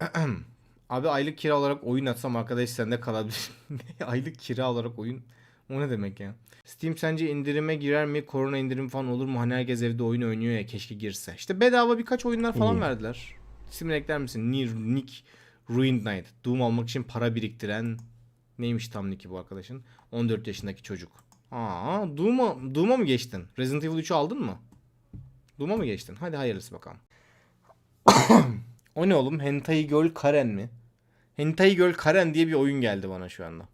Abi aylık kira olarak oyun atsam arkadaş sende kalabilir. Aylık kira olarak oyun o ne demek ya? Steam sence indirime girer mi? Korona indirim falan olur mu? Hani herkes evde oyun oynuyor ya keşke girse. İşte bedava birkaç oyunlar falan İyi. verdiler. İsimini ekler misin? Nier, Nick, Ruined Night. Doom almak için para biriktiren neymiş tam Nick'i bu arkadaşın? 14 yaşındaki çocuk. Aa, Doom'a, Doom'a mı geçtin? Resident Evil 3'ü aldın mı? Doom'a mı geçtin? Hadi hayırlısı bakalım. o ne oğlum? Hentai Girl Karen mi? Hentai Girl Karen diye bir oyun geldi bana şu anda.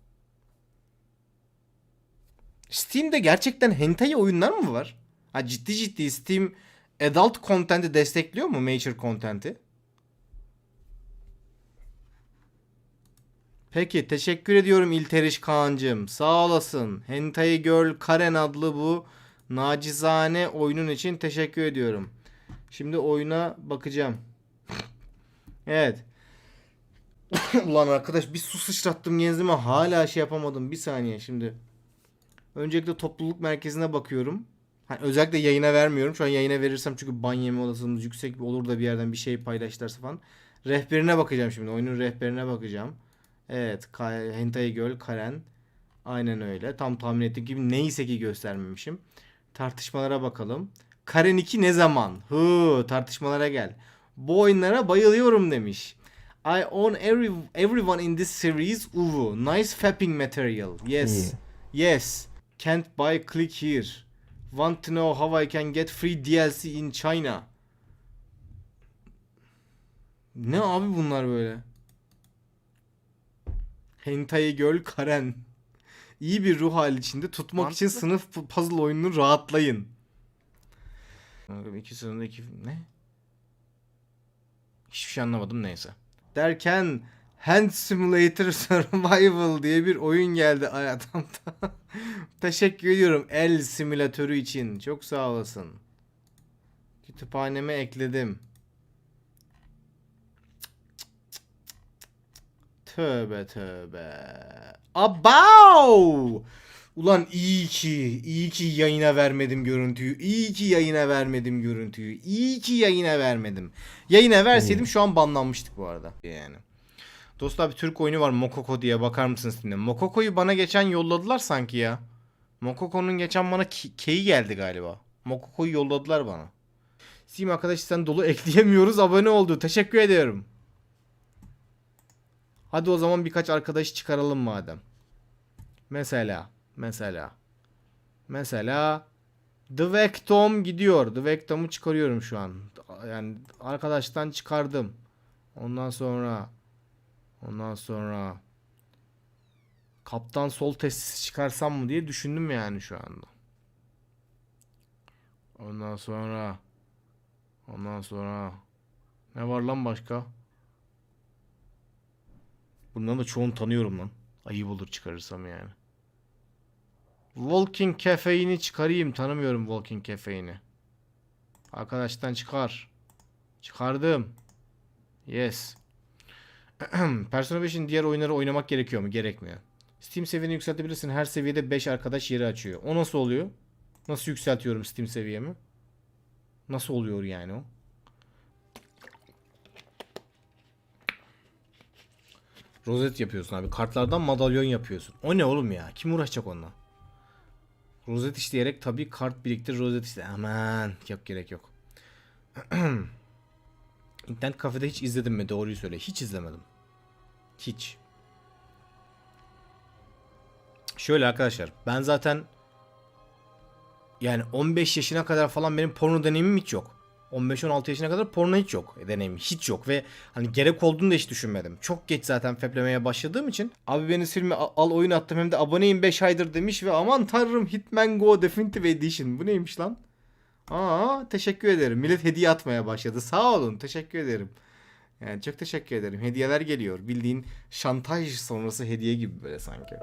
Steam'de gerçekten hentai oyunlar mı var? Ha ciddi ciddi Steam adult content'i destekliyor mu? Mature content'i? Peki teşekkür ediyorum İlteriş Kaan'cığım. Sağ olasın. Hentai Girl Karen adlı bu nacizane oyunun için teşekkür ediyorum. Şimdi oyuna bakacağım. Evet. Ulan arkadaş bir su sıçrattım genzime hala şey yapamadım. Bir saniye şimdi. Öncelikle topluluk merkezine bakıyorum. Hani özellikle yayına vermiyorum. Şu an yayına verirsem çünkü ban yeme olasılığımız yüksek olur da bir yerden bir şey paylaşırsa falan. Rehberine bakacağım şimdi. Oyunun rehberine bakacağım. Evet. Hentai Girl Karen. Aynen öyle. Tam tahmin ettiğim gibi neyse ki göstermemişim. Tartışmalara bakalım. Karen 2 ne zaman? Hı, tartışmalara gel. Bu oyunlara bayılıyorum demiş. I own every, everyone in this series. Uvu. Nice fapping material. Yes. Yes. Can't buy click here. Want to know how I can get free DLC in China. Ne abi bunlar böyle? Hentai Girl Karen. İyi bir ruh hali içinde tutmak için sınıf pu- puzzle oyununu rahatlayın. İki sınıfta iki... Ne? Hiçbir şey anlamadım neyse. Derken Hand Simulator Survival diye bir oyun geldi hayatımda. Teşekkür ediyorum el simülatörü için. Çok sağ olasın. Kütüphaneme ekledim. Tövbe tövbe. Abav! Ulan iyi ki, iyi ki yayına vermedim görüntüyü. İyi ki yayına vermedim görüntüyü. İyi ki yayına vermedim. Yayına verseydim şu an banlanmıştık bu arada. Yani. Dostlar bir Türk oyunu var Mokoko diye bakar mısınız şimdi? Mokoko'yu bana geçen yolladılar sanki ya. Mokoko'nun geçen bana keyi geldi galiba. Mokoko'yu yolladılar bana. Sim arkadaş sen dolu ekleyemiyoruz abone oldu. Teşekkür ediyorum. Hadi o zaman birkaç arkadaşı çıkaralım madem. Mesela. Mesela. Mesela. The Vectom gidiyor. The Vectom'u çıkarıyorum şu an. Yani arkadaştan çıkardım. Ondan sonra ondan sonra kaptan sol testisi çıkarsam mı diye düşündüm yani şu anda. Ondan sonra ondan sonra ne var lan başka? Bundan da çoğunu tanıyorum lan. Ayıp olur çıkarırsam yani. Walking Cafe'ini çıkarayım. Tanımıyorum Walking Cafe'ini. Arkadaştan çıkar. Çıkardım. Yes. Persona 5'in diğer oyunları oynamak gerekiyor mu? Gerekmiyor. Steam seviyeni yükseltebilirsin. Her seviyede 5 arkadaş yeri açıyor. O nasıl oluyor? Nasıl yükseltiyorum Steam seviyemi? Nasıl oluyor yani o? Rozet yapıyorsun abi. Kartlardan madalyon yapıyorsun. O ne oğlum ya? Kim uğraşacak onunla? Rozet işleyerek tabii kart biriktir rozet işte. Aman yok gerek yok. İnternet kafede hiç izledim mi? Doğruyu söyle. Hiç izlemedim. Hiç. Şöyle arkadaşlar. Ben zaten yani 15 yaşına kadar falan benim porno deneyimim hiç yok. 15-16 yaşına kadar porno hiç yok deneyimim. Hiç yok ve hani gerek olduğunu da hiç düşünmedim. Çok geç zaten feplemeye başladığım için. Abi beni al, al oyun attım hem de aboneyim 5 aydır demiş ve aman tanrım Hitman Go Definitive Edition. Bu neymiş lan? Aa teşekkür ederim. Millet hediye atmaya başladı. Sağ olun. Teşekkür ederim. Yani çok teşekkür ederim. Hediyeler geliyor. Bildiğin şantaj sonrası hediye gibi böyle sanki.